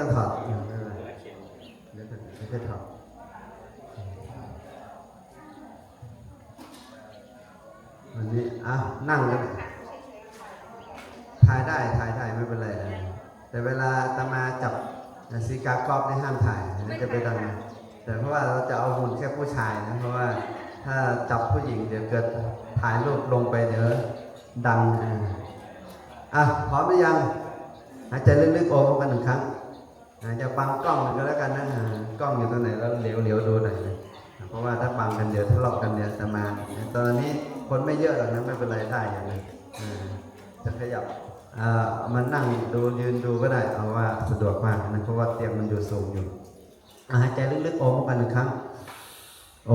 ต้องถอดอืมไม่เป็นเดี๋ยวจะจะถอดวันนี้อะนั่งเลยถ่ายได้ถ่ายได้ไม่เป็นไรแต่เวลาตมาจับซีกากรอบนี่ห้ามถ่ายนะจะไปดังแต่เพราะว่าเราจะเอาหุ่นแค่ผู้ชายนะเพราะว่าถ้าจับผู้หญิงเดี๋ยวเกิดถ่ายรูปลงไปเดี๋ยวดังอ่าอะพร้อมหรือยัง หายใจลึกๆโอมกันหนึ่งครั้ง อาจะบังกล้องหน่อยก็แล้วกันนะอ่ากล้องอยู่ตรงไหนแล้วเหลียวเหลียวดูหน่อยเพราะว่าถ้าบังกันเดี๋ยวทะเลาะกันเดี๋ยวจะมาตอนนี้คนไม่เยอะหรอกนะไม่เป็นไรได้อย่างนี้จะขยับมันนั่งดูยืนดูก็ได้เอาว่าสะดวกมากนะเพราะว่าเตียงมันอยู่สูงอยู่หายใจลึกๆโอมกันหนึ่งครั้งโอ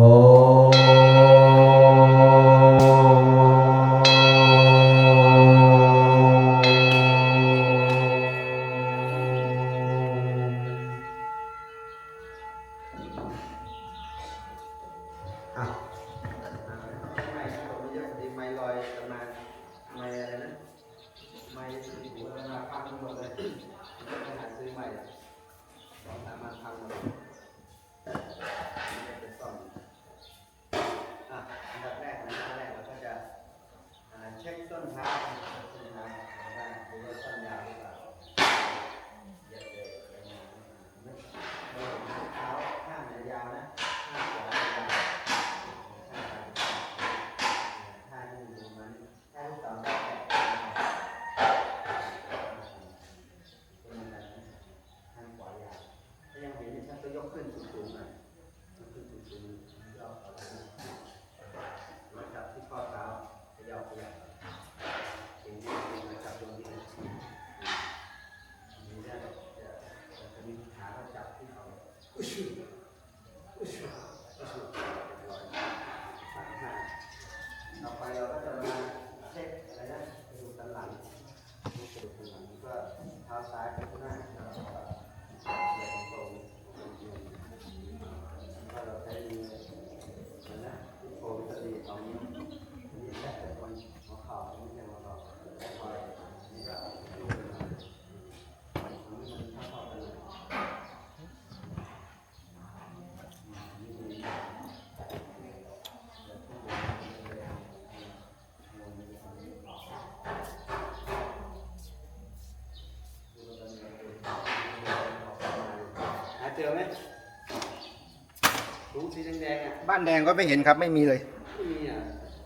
สีแดงๆอะบ้านแดงก็ไม่เห็นครับไม่มีเลย ไม่มีอะ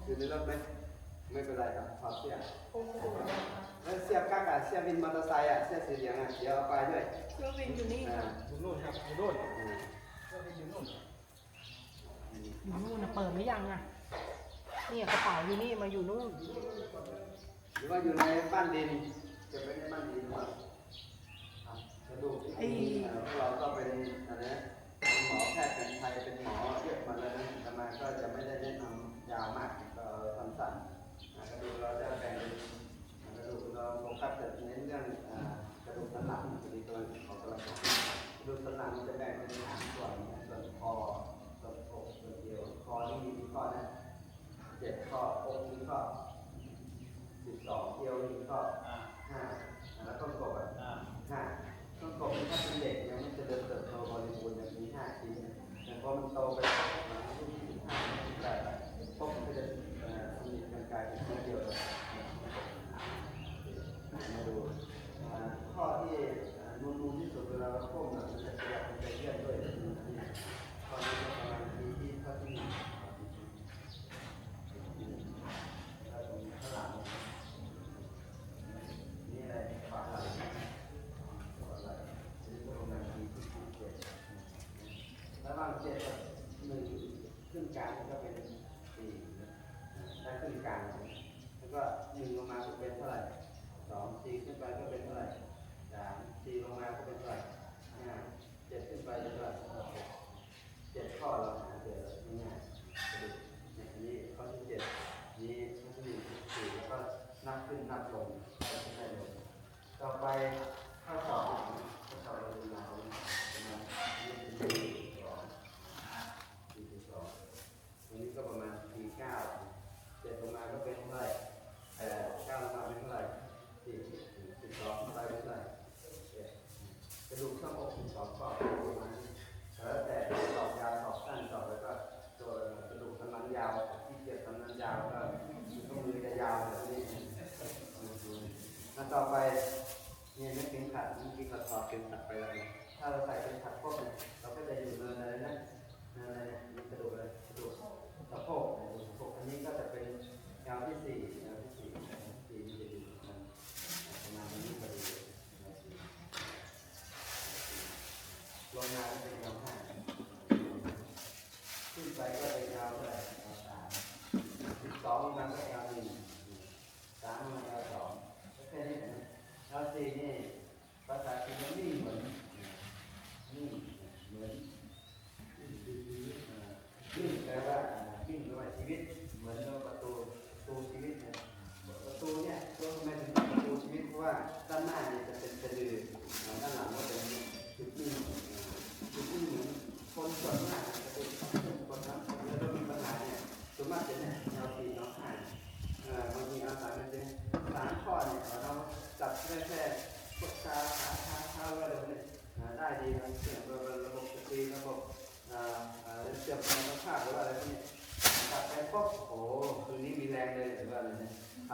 อยู่ในรถไหมไม่เป็นไรครับถอดเสื้อแล้วเสื้อกั๊กอะเสื้อวินมอเตอร์ไซค์อะเสื้อสีเหลืองอะเดี๋ยวเอาไปด้วยเสื้อวินอยู่นี่อ่าอยู่นู่นครับอยู่นู่นอ่าอยู่นู่นนะเปิดหรือยังอะเนี่ยกระเป๋าอยู่นี่มาอยู่นู่นหรือว่าอยู่ในบ้านดินเก็บไว้ในบ้านดินหรือเปล่าอะกระดูกที่เอ่อพวกเราก็เป็นอะไรนะเป็น หมอแพทย์แผนไทยเป็นหมอเยอะมาแล้วนะแต่มาก็จะไม่ได้แนะนำยาวมากก็สั้นๆอะกระดูกเราจะแบ่งเป็นกระดูกเราโฟกัสจะเน้นเรื่องกระดูกสันหลังกระดูกตะวันของตะวันตกกระดูกสันหลังจะแบ่งเป็นสามส่วนนะส่วนคอส่วนอกส่วนเดียวคอนี่มีกี่ข้อนะเจ็ดข้ออกมีข้อสิบสองเอวมีข้อห้าแล้วต้นกบอะห้าต้นกบนี่ถ้า พอมันโตไปประมาณอายุยี่สิบห้ายี่สิบแปดพวกมันก็จะเอ่อสนิทกันกลายเป็นชิ้นเดียวมาดูข้อที่อ่นูนที่สุดเวลาเราก้มมันจะขยับมันจะเลื่อนด้วยข้อนี้ก็ประมาณทีที่ข้อที่หนึ่งถ้าตรงข้างหลังนี่อะไรขวาหลังขวาหลังนี่ก็ประมาณทีที่สิบเจ็ดระหว่าง เจ็ดกับหนึ่งครึ่งกลางก็เป็นสี่นะถ้าครึ่งกลางแล้วก็หนึ่งลงมาจะเป็นเท่าไหร่สองสี่ขึ้นไปก็เป็นเท่าไหร่สามสี่ลงมาก็เป็นเท่าไหร่ห้าเจ็ดขึ้นไปเป็นเท่าไหร่เจ็ดข้อเราหาเจอง่ายๆนี่ยอันนี้ข้อที่เจ็ดนี้ข้อที่หนึ่งข้อที่สี่แล้วก็นับขึ้นนับลงก็จะได้ลงต่อไป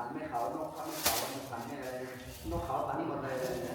ทำให้เขานกเขาไม่เขานกนให้อะไรนกเขาสันหมดเลยเลย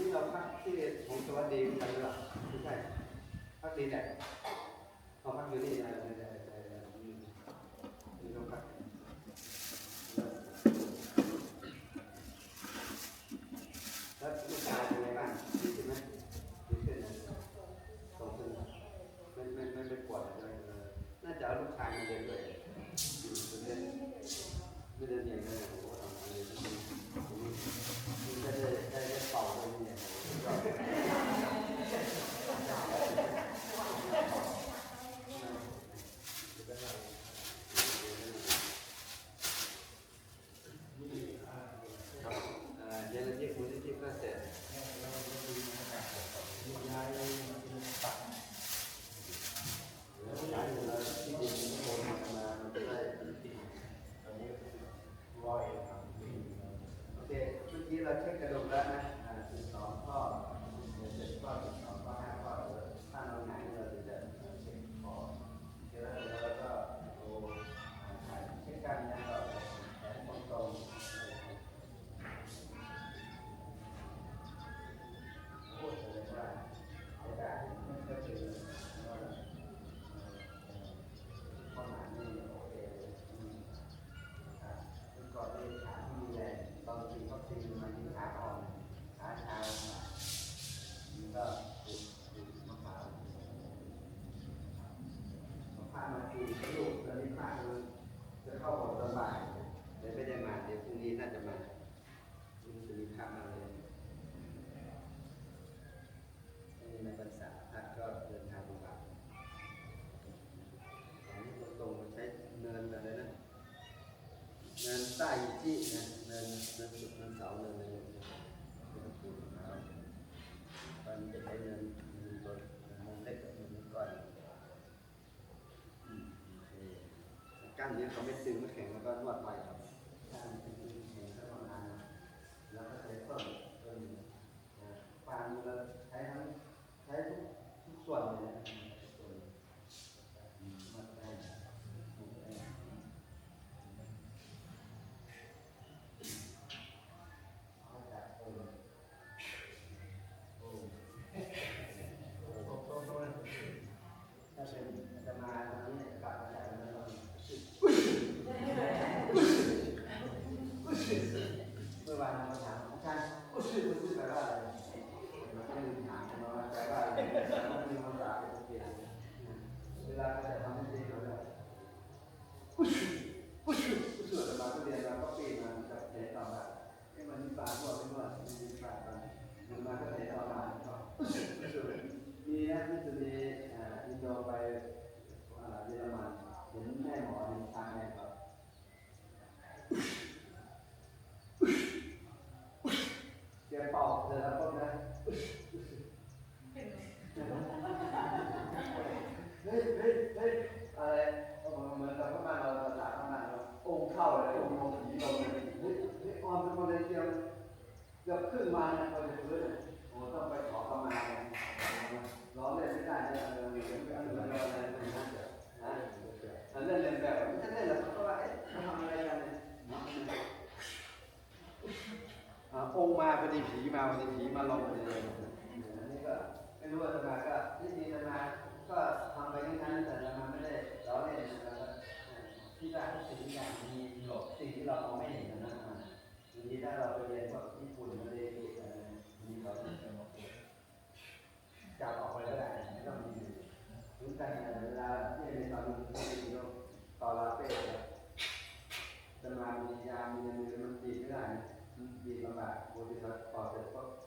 ที่เราพักที่ผมสวัสดีกันหรือเปล่าไม่ใช่พักดีแหละ เนินใต้อยู่ที่เนินเนินเนินสุดเนินเสาเนินเะไรเนินปูนนะครับมันจะเป็นเนินเนินตัวมองเล็กกับเนิก้อนกั้นเนี้ยเขาไม่ตึงไม่แข็งแล้วก็นวดไป ปลาพวกไปด้วยไม่ใช่ปลาไปมันมาก็เลยเอามามีนะที่จะมีอ่าอินโดไป โอมาพอดีผีมาพอดีผีมาลองพอดีเลยอันนี้ก็ไม่รู้ว่าจะมาก็ที่จริงจะมาก็ทำไปทั้งนั้นแต่จะมาไม่ได้เราเล่นนะครับที่ว่าทุกสิ่งทุกอย่างมีหลบสิ่งที่เรามองไม่เห็นนะมาทีนี้ถ้าเราไปเรียนกับญี่ปุ่นมาเลยอะไรมีเราจะมาจับออกไปก็ได้ไม่ต้องมีรู้ใจกัเวลาที่เรียนตอนนี้ตอนลาเปิดจะมามียามีอะไรมันตีไม่ได้ 你，列个，我给他搞点包。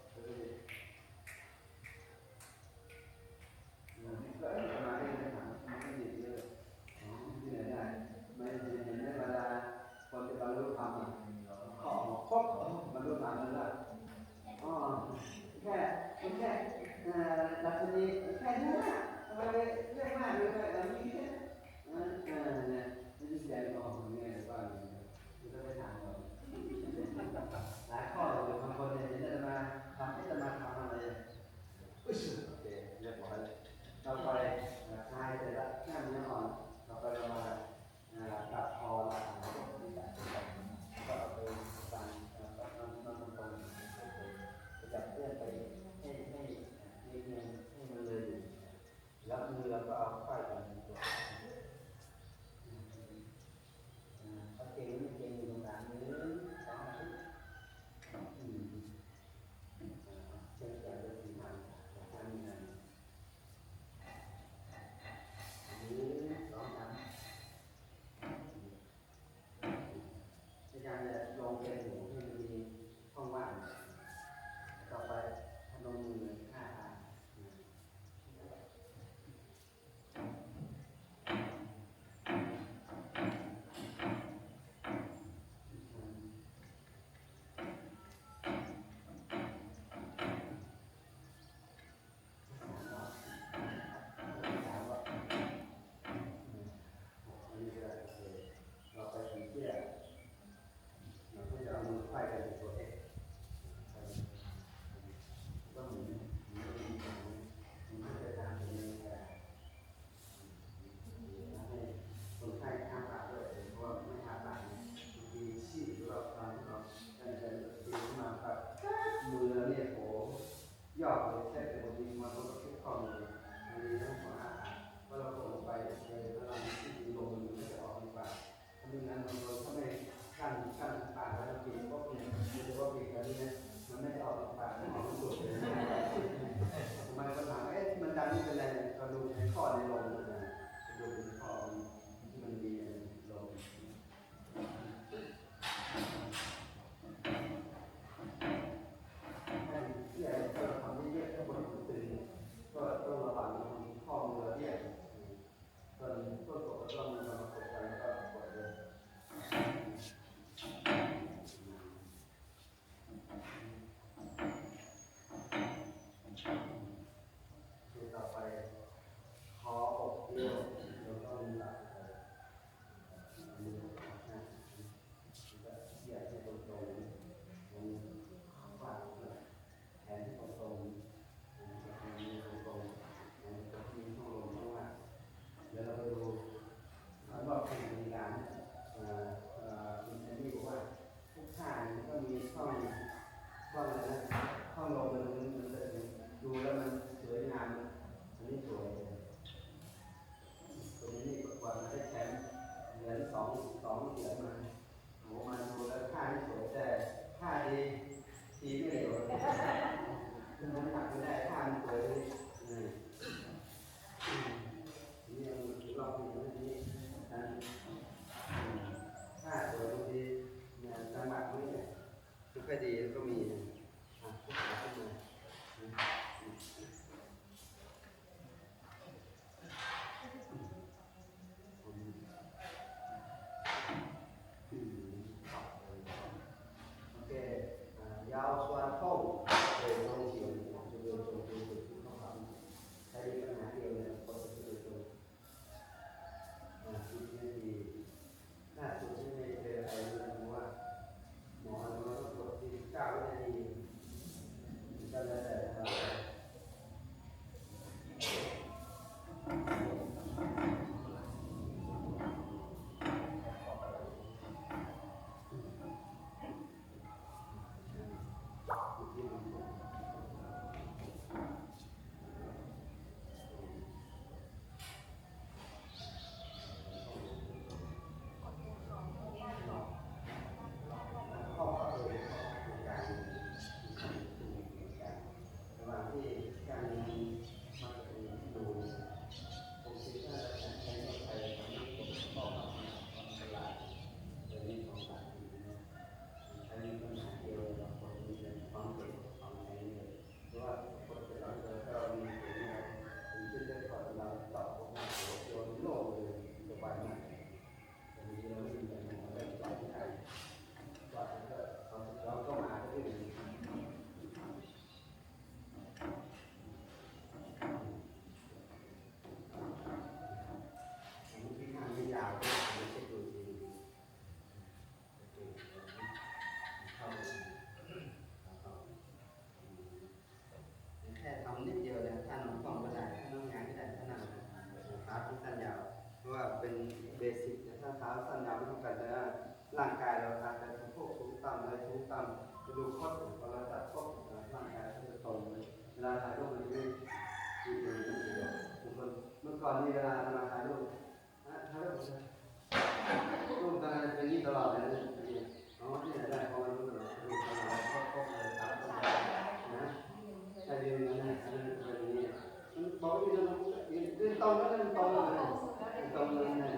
นั้นยืนตรงแล้วมันตรงเลยตรงเลยนะ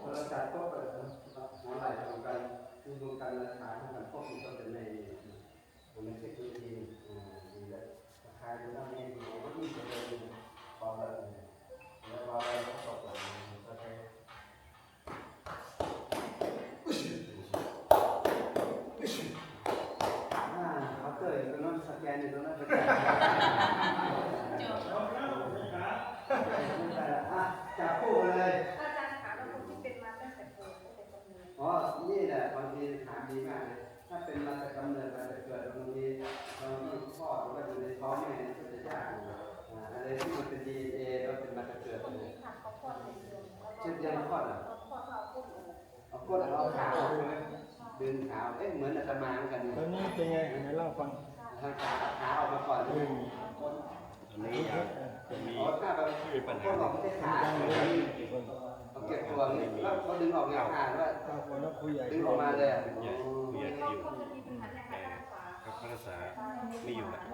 พอเราจัดโต๊ะไปหัวไหล่ตรงกันมีตรงกันราคาเท่ากัน นี่แหละบางทีถามดีมากเลยถ้าเป็นมาแต่กำเนิดมาแต่เกิดบางทีเราลูกพ่อหรือว่าอยู่ในท้องแม่เนี่ยก็จะยากอยู่อ่าอะไรที่มันเป็นดีเอแล้วเป็นมาแต่เกิดคนเลที่ยขาดเขาคลอดในเดือนแล้วก็เช่นเดือนคลอดเหรอเขาคลอดเขาพูดเลยเอาก้นเอาขาวดึงขาวเอ๊ะเหมือนอาตมาเหมือนกันตอนนี้เป็นไงไหนเล่าฟังทางขาขาออกมาก่อนเอเลยออันนี้ยังจะมีอ๋อถ้า แบบก้นออกไม่ได้ขาเขาเก็บตัวนี่แล้วเขาดึงออกไงขาด้วยถ้าคนแล้วคุยใหญ่ดึงออกมาเลยอะใหญ่ผู้ใหญ่เขาที่อยู่เขาจะมีปัญหาในการรักษาครับรักษาไม่อยู่แล้ว